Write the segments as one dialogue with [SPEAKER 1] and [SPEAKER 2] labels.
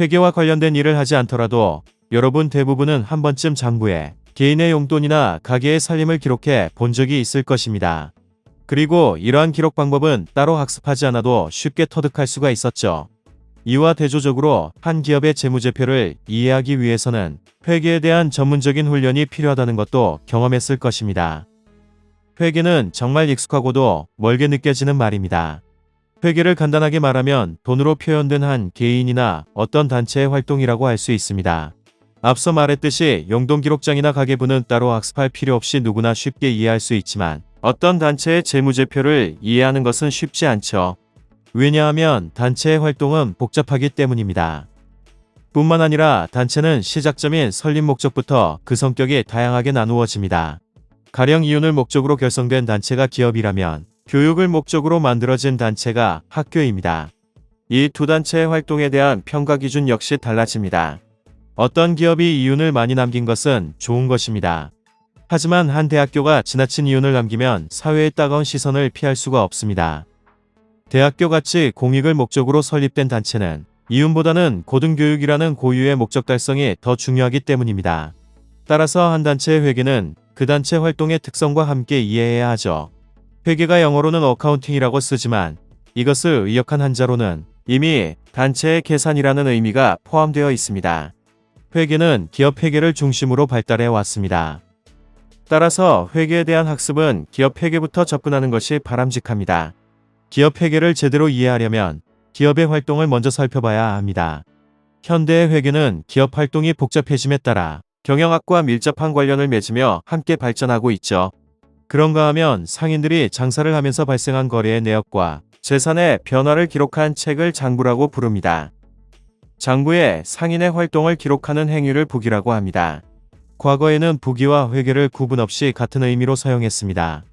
[SPEAKER 1] 회계와 관련된 일을 하지 않더라도 여러분 대부분은 한 번쯤 장부에 개인의 용돈이나 가게의 살림을 기록해 본 적이 있을 것입니다. 그리고 이러한 기록 방법은 따로 학습하지 않아도 쉽게 터득할 수가 있었죠. 이와 대조적으로 한 기업의 재무제표를 이해하기 위해서는 회계에 대한 전문적인 훈련이 필요하다는 것도 경험했을 것입니다. 회계는 정말 익숙하고도 멀게 느껴지는 말입니다. 회계를 간단하게 말하면 돈으로 표현된 한 개인이나 어떤 단체의 활동이라고 할 수 있습니다. 앞서 말했듯이 용돈 기록장이나 가계부는 따로 학습할 필요 없이 누구나 쉽게 이해할 수 있지만 어떤 단체의 재무제표를 이해하는 것은 쉽지 않죠. 왜냐하면 단체의 활동은 복잡하기 때문입니다. 뿐만 아니라 단체는 시작점인 설립 목적부터 그 성격이 다양하게 나누어집니다. 가령 이윤을 목적으로 결성된 단체가 기업이라면 교육을 목적으로 만들어진 단체가 학교입니다. 이 두 단체의 활동에 대한 평가 기준 역시 달라집니다. 어떤 기업이 이윤을 많이 남긴 것은 좋은 것입니다. 하지만 한 대학교가 지나친 이윤을 남기면 사회의 따가운 시선을 피할 수가 없습니다. 대학교 같이 공익을 목적으로 설립된 단체는 이윤보다는 고등교육이라는 고유의 목적 달성이 더 중요하기 때문입니다. 따라서 한 단체의 회계는 그 단체 활동의 특성과 함께 이해해야 하죠. 회계가 영어로는 어카운팅이라고 쓰지만 이것을 의역한 한자로는 이미 단체의 계산이라는 의미가 포함되어 있습니다. 회계는 기업 회계를 중심으로 발달해 왔습니다. 따라서 회계에 대한 학습은 기업 회계부터 접근하는 것이 바람직합니다. 기업 회계를 제대로 이해하려면 기업의 활동을 먼저 살펴봐야 합니다. 현대의 회계는 기업 활동이 복잡해짐에 따라 경영학과 밀접한 관련을 맺으며 함께 발전하고 있죠. 그런가 하면 상인들이 장사를 하면서 발생한 거래의 내역과 재산의 변화를 기록한 책을 장부라고 부릅니다. 장부에 상인의 활동을 기록하는 행위를 부기라고 합니다. 과거에는 부기와 회계를 구분 없이 같은 의미로 사용했습니다.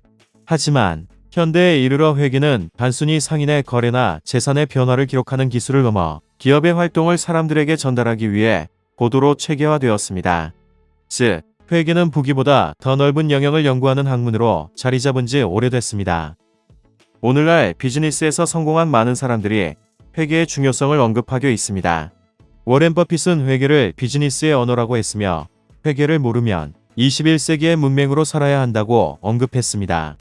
[SPEAKER 1] 하지만 현대에 이르러 회계는 단순히 상인의 거래나 재산의 변화를 기록하는 기술을 넘어 기업의 활동을 사람들에게 전달하기 위해 고도로 체계화되었습니다. 즉, 회계는 부기보다 더 넓은 영역을 연구하는 학문으로 자리 잡은 지 오래됐습니다. 오늘날 비즈니스에서 성공한 많은 사람들이 회계의 중요성을 언급하고 있습니다. 워렌 버핏은 회계를 비즈니스의 언어라고 했으며 회계를 모르면 21세기의 문맹으로 살아야 한다고 언급했습니다.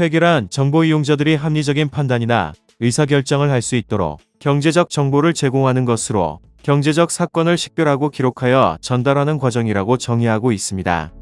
[SPEAKER 1] 회계란 정보 이용자들이 합리적인 판단이나 의사결정을 할 수 있도록 경제적 정보를 제공하는 것으로 경제적 사건을 식별하고 기록하여 전달하는 과정이라고 정의하고 있습니다.